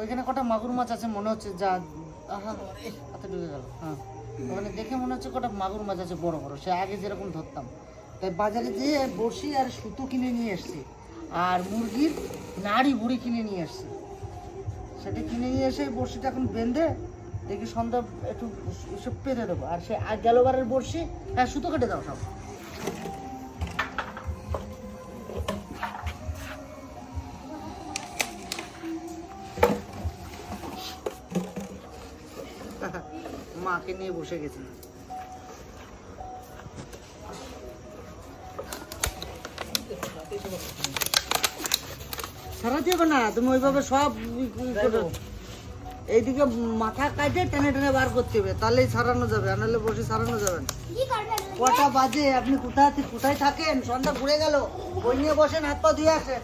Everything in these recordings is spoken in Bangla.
ওইখানে কটা মাগুর মাছ আছে, মনে হচ্ছে যা, আহা হাতে ঢুকে গেল হ্যাঁ। ওখানে দেখে মনে হচ্ছে কটা মাগুর মাছ আছে, বড় বড়, সে আগে যেরকম ধরতাম। তাই বাজারে যেয়ে বড়শি আর সুতো কিনে নিয়ে এসছি, আর মুরগির নাড়ি বুড়ি কিনে নিয়ে এসছি। সেটা কিনে নিয়ে এসে বড়শিটা এখন বেঁধে দেখি সন্ধ্যা একটু পেতে দেবো। আর সে আর গেলবারের বড়শি হ্যাঁ সুতো কেটে দাও সব। মাকে নিয়ে বসে গেছি সারা দিও না তুমি ওইভাবে সব এইদিকে মাথা কাটে টেনে টেনে বার করতে হবে তাহলেই সারানো যাবে আর নাহলে বসে সারানো যাবে না। কটা বাজে আপনি কোথায় থে- কোথায় থাকেন? সন্ধ্যা ঘুরে গেল। বই নিয়ে বসেন হাত পা ধুয়ে আসেন।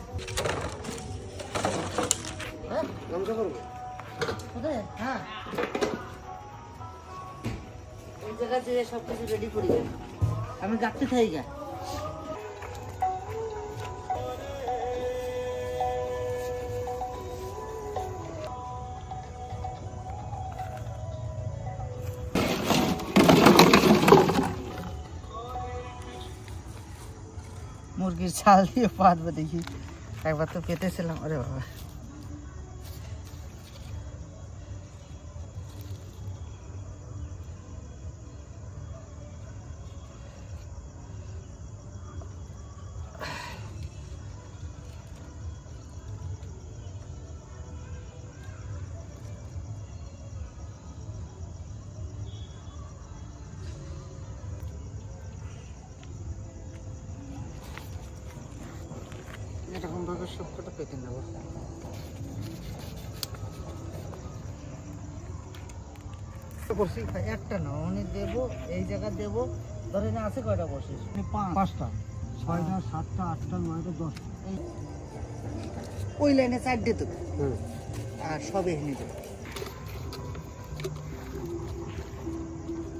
হ্যাঁ হ্যাঁ। আমি গাড়তে থাকি গা। মুরগির ছাল দিয়ে পাতবো দেখি। একবার তো পেতেছিলাম আরে বাবা। এরকম ভাবে সবকটা পেতে নেব। বসি একটা না উনি দেবো এই জায়গা দেবো ধরে না আছে কয়টা বসিস পাঁচটা। ছয়টা সাতটা আটটা নয়টা দশটা ওই লাইনে চারটে দেবো আর সবে এনে দেবো।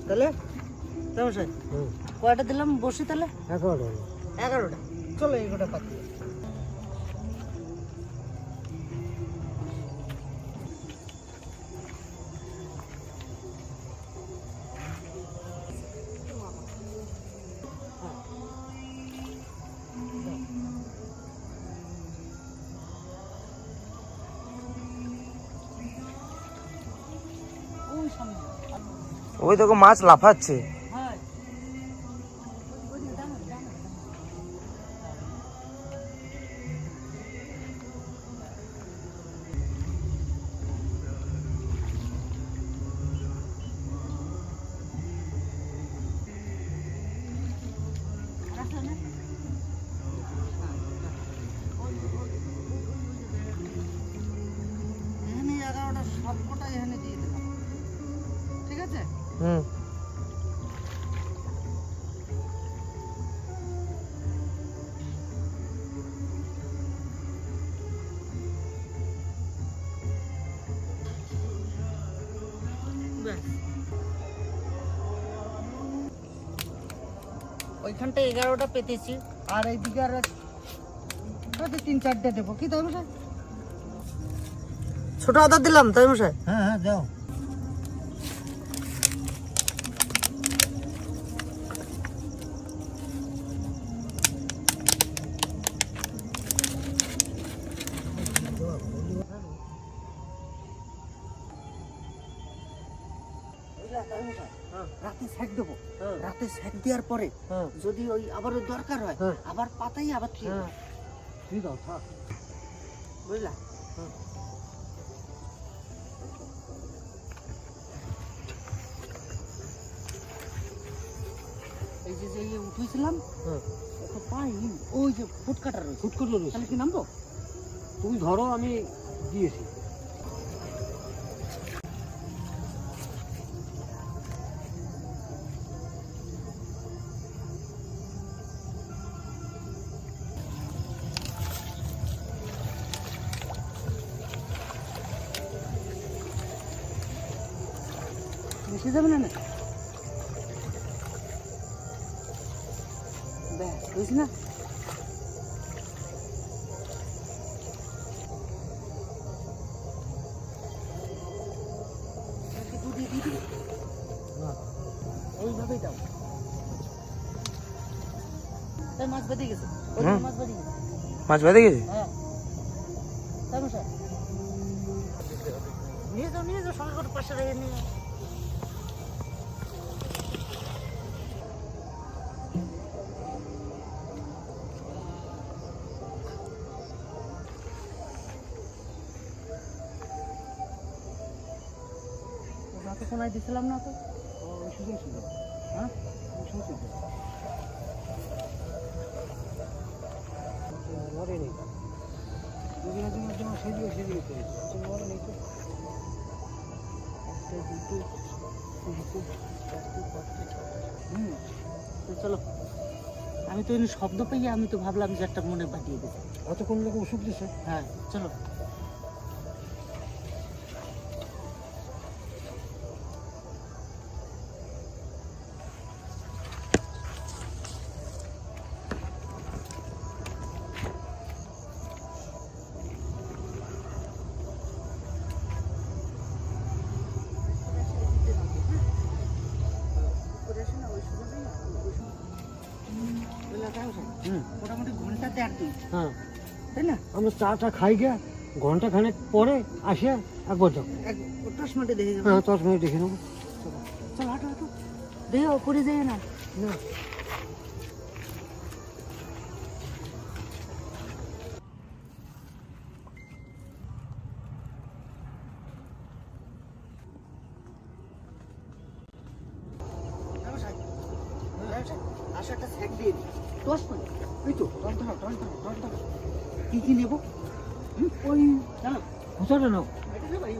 তাহলে তাহলে কয়টা দিলাম? বসি তাহলে? এগারোটা। এগারোটা। চলো এগারোটা পাতি ওই দেখো মাছ লাফাচ্ছে। ওইখানটা এগারোটা পেতেছি। আর এইদিকে আর হয়তো তিন চারটে দেবো। কি তাই মশাই? ছোট আদা দিলাম তাই মশাই? হ্যাঁ হ্যাঁ দাও। রাতে দেওয়ার পরে হ্যাঁ। যদি ওই আবার দরকার হয় হ্যাঁ। আবার পাতাই আবার ঠিক হ্যাঁ। ঠিক আছে বুঝলা। এই যে যে ইয়ে উঠেছিলাম হ্যাঁ। ওটা পাই ওই যে ফুটকাটা রয়েছে। ফুট করল তাহলে কি নামবো? তুমি ধরো আমি দিয়েছি। बस बुझना মাছ বেঁধে গেছে মাছ বেঁধে গেছে রাতে কোনায় দিছিলাম না তো। হ্যাঁ? মরেনি দুদিনের জন্য যেমন সেদিকে সেদিকে করেছে মরেনি তো। একটা দুটো তিনটে চারটে পাঁচটে ছটা হুম তো চলো। আমি তো শব্দ পেয়ে আমি তো ভাবলাম যে একটা মনে বাটিয়ে দেবো অত কোন লোক ওষুধ দিছে। হ্যাঁ চলো। ঘণ্টা দেড় দুই হ্যাঁ তাই না আমরা চাটা খাই গিয়া ঘণ্টা খানেক পরে আসে একবার এক দশ মিনিটে দেখে যাব হ্যাঁ দশ মিনিট দেখে নেব চলো হাঁটো হাঁটো দেখো করে যাই না না আসো একটা স্যাক দিয়ে দশ কি কি নেব ওই ঘোষাটা নাও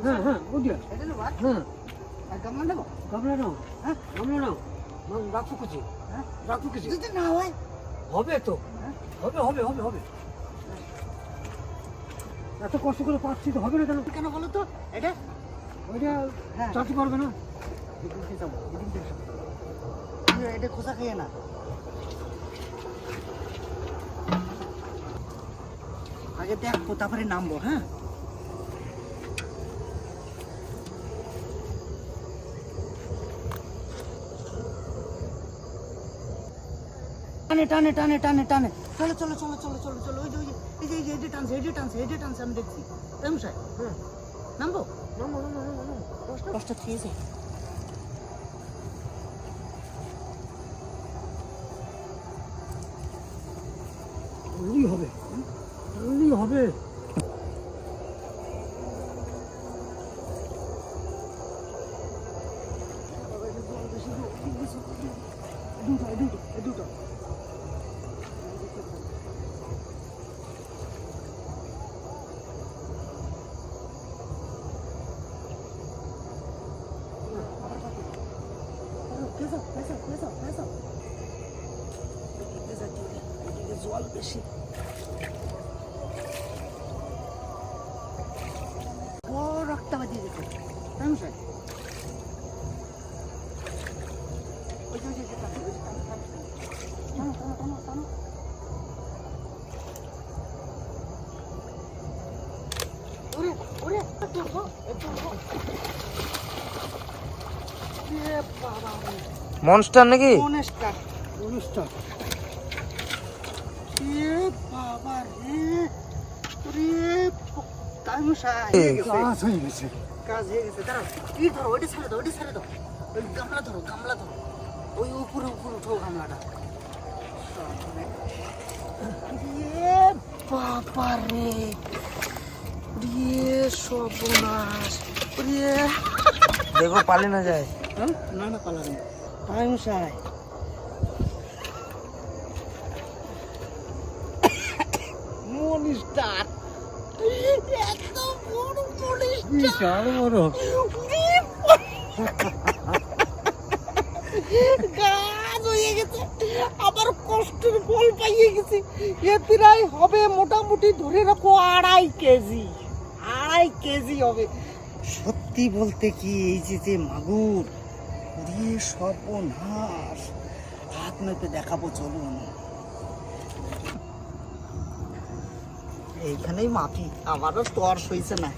হ্যাঁ হ্যাঁ নেব হ্যাঁ গামলা নেব গামলা নাও হ্যাঁ গামলা নাও রাখো কিছু হ্যাঁ রাখো কিছু যদি না হয় হবে তো? হবে হবে হবে হবে এত কষ্ট করে পাচ্ছি তো হবে না কেন কেন বলো তো এটা ওইটা চাচি পারবে না এটা খোসা খেয়ে না আগে দেখব তারপরে নামবো হ্যাঁ? টানে টানে টানে টানে টানে। চলো চলো চলো চলো চলো চলো ওই যে ওই যে এই যে এই যে টানছে এডি টানছে এডি টানছে আমি দেখছি। তাই মশাই হ্যাঁ। নামবো? নামো নামো নামো নামো দশটা দশটা থিয়েছে হবে বললেই হবে দুটো দুটো দুটো জল বেশি ও রক্তবাদী দিতে তাই মশাই ওই যে ওই যে ওই যে টানো, ওই যে টানো, টানো, টানো, টানো, টানো, টানো। ওরে, ওরে, একটু উঠো, একটু উঠো। এ বাবা রে, মনস্টার নাকি মনেস্টার। অনুষ্ঠান এ বাবা রে, ওরে, প- তাই কাজ হয়ে গেছে কাজ হয়ে গেছে দাঁড়াও ই ধরো ওইটা ছেড়ে দাও ওইটা ছেড়ে দাও গামলা ধরো গামলা ধরো ওই উপরে উপরে উঠো গামলাটা এ বাবা রে সর্বনাশ। রে দেখো পালে না যায়। হ্যাঁ? না না পালার না। মশাই। মনিস্টার এত বড় মনিস্টার হয়ে গেছে আমার কষ্টের ফল পাইয়ে গেছে। হবে মোটামুটি ধরে রাখো আড়াই কেজি আড়াই কেজি হবে। সত্যি বলতে কি এই যে যে মাগুর রে সর্বনাশ। হাত মেপে দেখাবো, চলুন। এইখানেই মাপি আমারও তর হয়েছে না।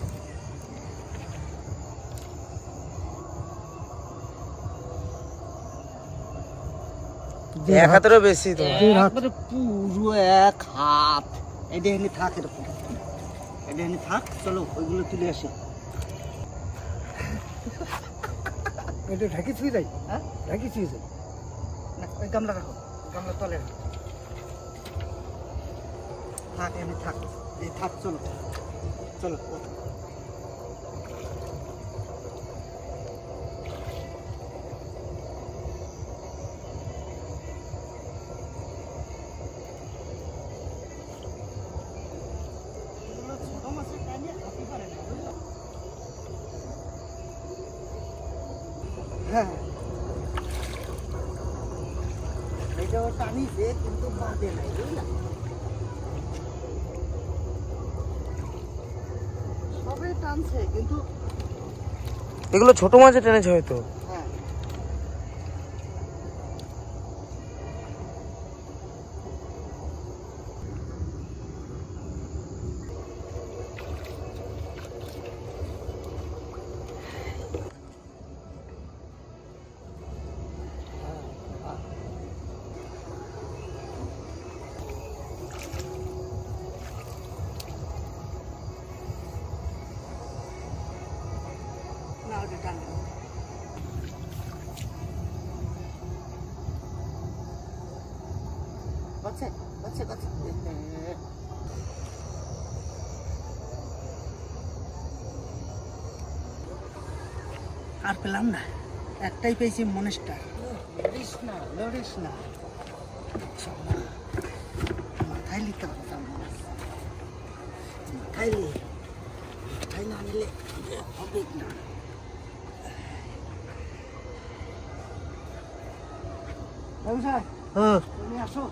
এক হাতেরও বেশি তো। একবারে পুরো এক হাত। এটা এখানে থাক এরকম এটা এখানে থাক চলো ওইগুলো তুলে আসি। এটা ঢাকি ছুঁয়ে যাই। হ্যাঁ? ঢাকি ছুঁয়ে যাই। না ওই গামলা রাখো। গামলা তলে রাখো। থাক এখানে থাক। এই থাক চলো। চলো ছোট মাছের টাইমে খাতে পারে না বুঝলো হ্যাঁ এটাও টানিছে কিন্তু বাঁধে নাই বুঝলা সবে টানছে কিন্তু এগুলো ছোট মাছে টেনেছে হয়তো। আর পেলাম না। একটাই পেয়েছি মনেস্টার লড়িস না লড়িস মাথায় নিতে হবে মাথায় নে মাথায় না নিলে হবে না। হ্যাঁ। তুমি আসো।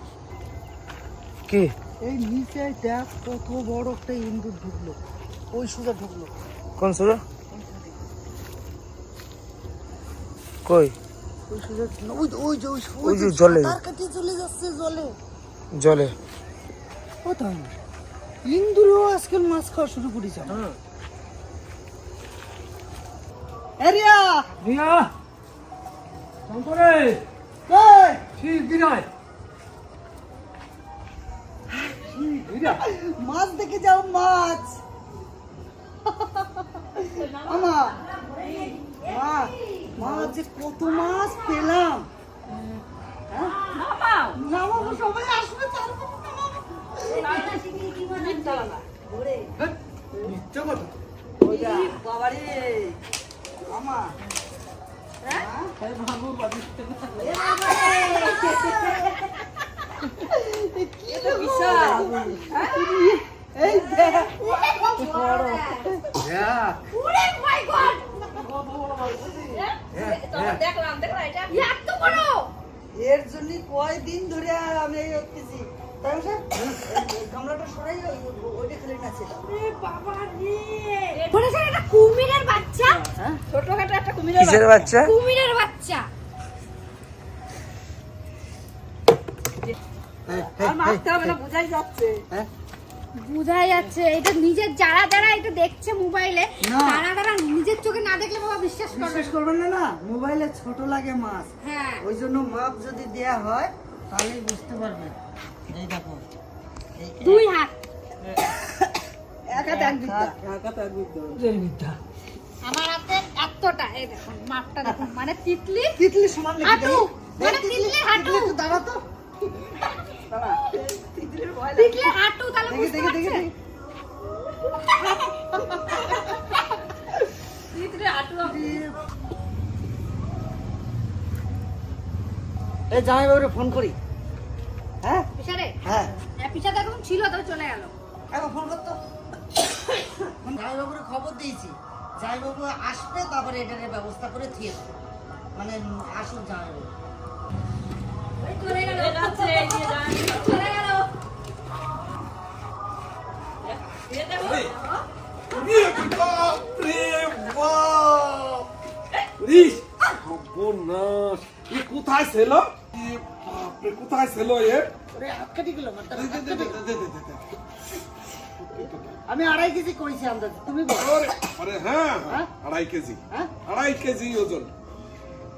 কি? এই নিচে দেখ কত বড় একটা ইন্দুর ঢুকলো। ওই সুদা ঢুকলো। কোন সুরা কই? ওই যে জলে। চলে যাচ্ছে জলে। জলে। ও তাই ইন্দুরও আজকাল মাছ খাওয়া শুরু করেছে। এরিয়া! রিয়া! শঙ্করে! কই? ঠিক মাছ দেখে যাও মাছ। আমা মা মা যে কত মাছ পেলাম। হ্যাঁ? নামাবো সবাই আসবে তারপর নামাবো। ওইটা। আমা এই দেখ। এর জন্য কয়দিন ধরে আমি এই করতেছি তাই স্যার? গামলাটা সরাই ওই- ওই- ওইটা খালি নাচিলাম বলেছেন এটা কুমিরের বাচ্চা? হ্যাঁ। ছোটখাটো একটা কুমিরের বাচ্চা? কুমিরের বাচ্চা। হ্যাঁ বোঝাই যাচ্ছে। এটা নিজের যারা যারা এটা দেখছে মোবাইলে তারা তারা নিজের চোখে না দেখলে বাবা বিশ্বাস করবে বিশ্বাস করবেন না না। মোবাইলে ছোট লাগে মাছ। হ্যাঁ। ওই জন্য মাপ যদি দেয়া হয় তাহলেই বুঝতে পারবে। এই দেখো। দুই হাত। এক হাতে এক বিদ্যা। জয় বিদ্যা। আমার হাতে এতটা এই দেখুন মাপটা দেখুন মানে তিতলি? তিতলি সমান লেগে হাঁটু, মানে তিতলি- হাঁটু। দাঁড়া তো। দাঁড়া। হাঁটু তাহলে বুঝতে এই জামাই বাবুরে ফোন করি। হ্যাঁ? পিছারে হ্যাঁ। হ্যাঁ পিছাতে এখন ছিল তবে চলে গেল। এখন ফোন করতো? জামাই বাবুরে খবর দিয়েছি। জামাই বাবু আসবে তারপরে এটার ব্যবস্থা করে থিয়ে মানে আসুক জামাই বাবু। চলে গেল চলে গেল। সর্বনাশ এ কোথায় ছিল বাপরে, কোথায় ছিল এ ওরে হাত কাটি গেল মারটা, দে, হাত দে, দে, কাটি। দে, দে, দে, দে। আমি আড়াই কেজি করেছি আন্দাজ তুমি বলো আরে হ্যাঁ হ্যাঁ? আড়াই কেজি হ্যাঁ আড়াই কেজি ওজন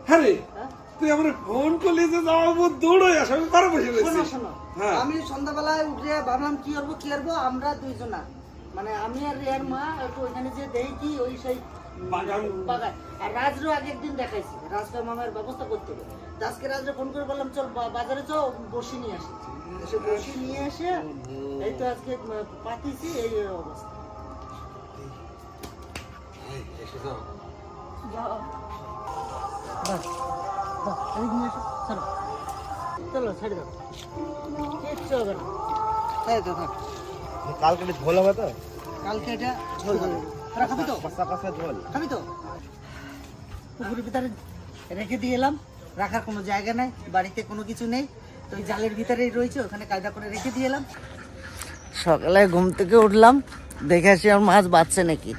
হ্যাঁ রে হ্যাঁ? তুই আমার ফোন করলি যে যাব দৌড়ে আসো আমি ঘরে বসে রয়েছি হ্যাঁ। আমি সন্ধ্যাবেলায় উঠে ভাবলাম কি করব কি করব আমরা দুইজনা মানে আমি আর রিয়ার মা একটু ওইখানে যে দেখি ওই সেই বাগান। বাগান। আর রাজরও আগে একদিন দেখাইছি। রাজটা মামার ব্যবস্থা করতে হবে। আজকে রাজরে ফোন করে বললাম চল বাজারে চল বসি নিয়ে আসি। এসে বসি নিয়ে এসে এই তো আজকে উম, পাতিছি এই অবস্থা। বাস, বাস, এদিকে নিয়ে এসো, চলো। ছেড়ে দাও। কিচ্ছু হবে না। কালকে ঝোল হবে তো? কালকে এটা ঝোল হবে। তোরা খাবি তো? কষা কষা ঝোল খাবি তো? পুকুরের ভিতরে রেখে দিয়ে এলাম। রাখার কোনো জায়গা নাই বাড়িতে কোনো কিছু নেই। তো ওই জালের ভিতরেই রয়েছে ওখানে কায়দা করে রেখে দিয়ে এলাম। সকালে ঘুম থেকে উঠলাম দেখে আসি আর মাছ বাঁচছে নাকি।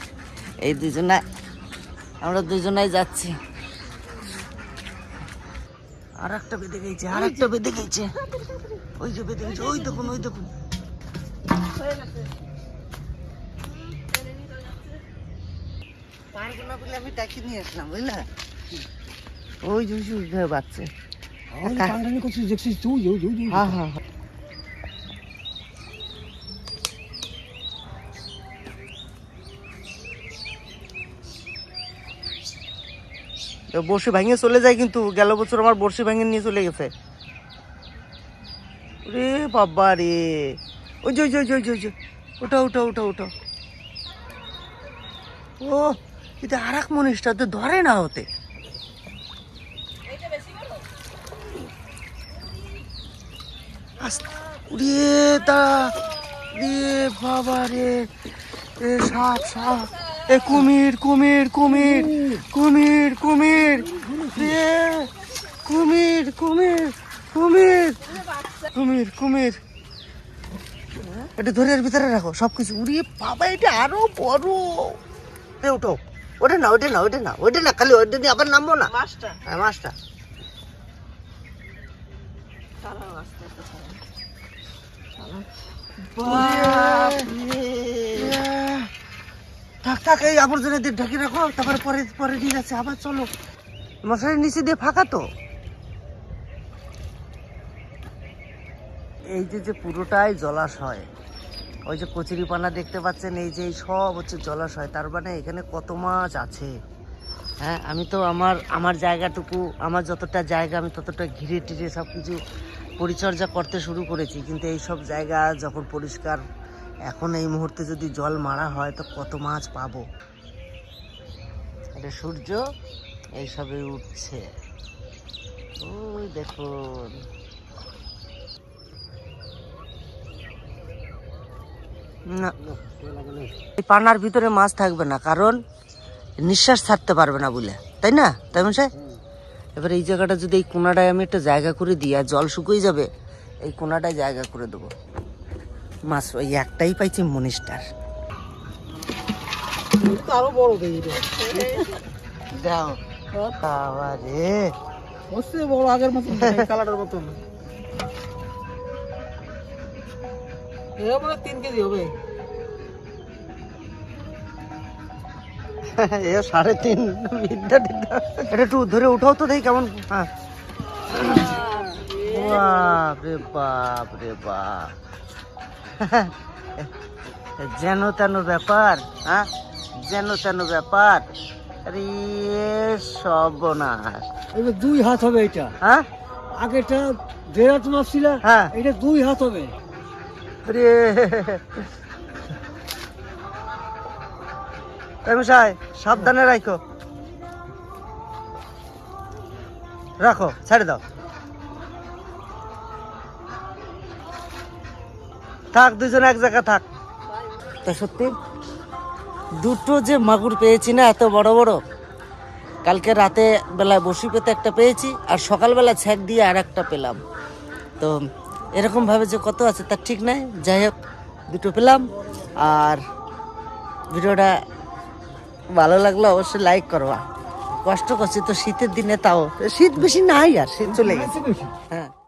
এই দুজনায় আমরা দুজনাই যাচ্ছি। আর একটা বেঁধে গেছে আর একটা বেঁধে গেছে। ওই যে বেঁধে গেছে ওই দেখুন ওই দেখুন। পারব না বলে আমি ট্যাক্সি নিয়ে আসলাম বুঝলা? ওই যে ওই যে বাচ্চা। কান্ডানি করছিস দেখছিস তুই ওই ওই হ্যাঁ হ্যাঁ হ্যাঁ। ভাঙিয়ে চলে যায় কিন্তু গেল বছর আমার বড়শি ভাঙিয়ে নিয়ে চলে গেছে। রে বাবা রে। ওই যে ওই যে ওই যে, ওই যে, ওই যে। ওটা ওটা ওটা ওটা। ও! এটা আর এক মনীষটা তো ধরে না হতে আস্তে- উড়ে তা বাবা রে, এ সাপ সাপ, এ কুমির কুমির কুমির কুমির কুমির, রে, কুমির কুমির কুমির কুমির কুমির। এটা ধরে ভিতরে রাখো সব কিছু উড়িয়ে, বাবা, এটা আরও বড়। ওঠো। ওটা না ওটা না ওটা না ওটা না খালি ওটা দিয়ে আবার নামবো না? মাছটা হ্যাঁ মাছটা থাক থাক এই আবর্জনা দিয়ে ঢেকে রাখো তারপরে পরে পরে নিয়ে যাচ্ছে আবার চলো। মশারির নিচে দিয়ে ফাঁকা তো? এই যে যে পুরোটাই জলাশয়। ওই যে কচুরিপানা দেখতে পাচ্ছেন, এই যে সব হচ্ছে জলাশয়। তার মানে এখানে কত মাছ আছে? হ্যাঁ আমি তো আমার আমার জায়গাটুকু, আমার যতটা জায়গা, আমি ততটা ঘিরে টিরে সব কিছু পরিচর্যা করতে শুরু করেছি। কিন্তু এই সব জায়গা যখন পরিষ্কার, এখন এই মুহূর্তে যদি জল মারা হয়, তো কত মাছ পাবো? এটা সূর্য, এইসবে উঠছে। ওই দেখুন। না। এই পানার ভিতরে মাছ থাকবে না কারণ নিঃশ্বাস ছাড়তে পারবে না বলে তাই না? তাই মশাই এবার এই জায়গাটা যদি এই কোনাটায় আমি একটা জায়গা করে দিই আর জল শুকিয়ে যাবে এই কোনাটায় জায়গা করে দেবো। মাছ ওই একটাই পাইছি মনিস্টার। আরও বড় দেখি দাও বাবা রে বড় আগের মতন কালারের মতন। এ মানে তিন কেজি হবে এ সাড়ে তিন এটা একটু ধরে উঠাও তো দেখি কেমন। হ্যাঁ। বাপ রে বাপ। রে বাপ যেন তেন ব্যাপার হ্যাঁ? যেন তেন ব্যাপার। আরে সর্বনাশ। দুই হাত হবে এটা। হ্যাঁ? আগেরটা দেড় হাত মাছ ছিল হ্যাঁ। এটা দুই হাত হবে। মশাই, সাবধানে রাখো রাখো, ছেড়ে দাও। থাক দুজন এক জায়গা থাক। তা সত্যি, দুটো যে মাগুর পেয়েছি না, এত বড় বড়, কালকে রাতে বেলায় বসি পেতে একটা পেয়েছি, আর সকালবেলা ছ্যাক দিয়ে আর একটা পেলাম। তো এরকম ভাবে যে কত আছে তার ঠিক নাই। যাই হোক দুটো পেলাম। আর ভিডিওটা ভালো লাগল অবশ্যই লাইক করবা। কষ্ট করছি তো শীতের দিনে তাও। শীত বেশি নাই আর শীত চলে গেছে। হ্যাঁ।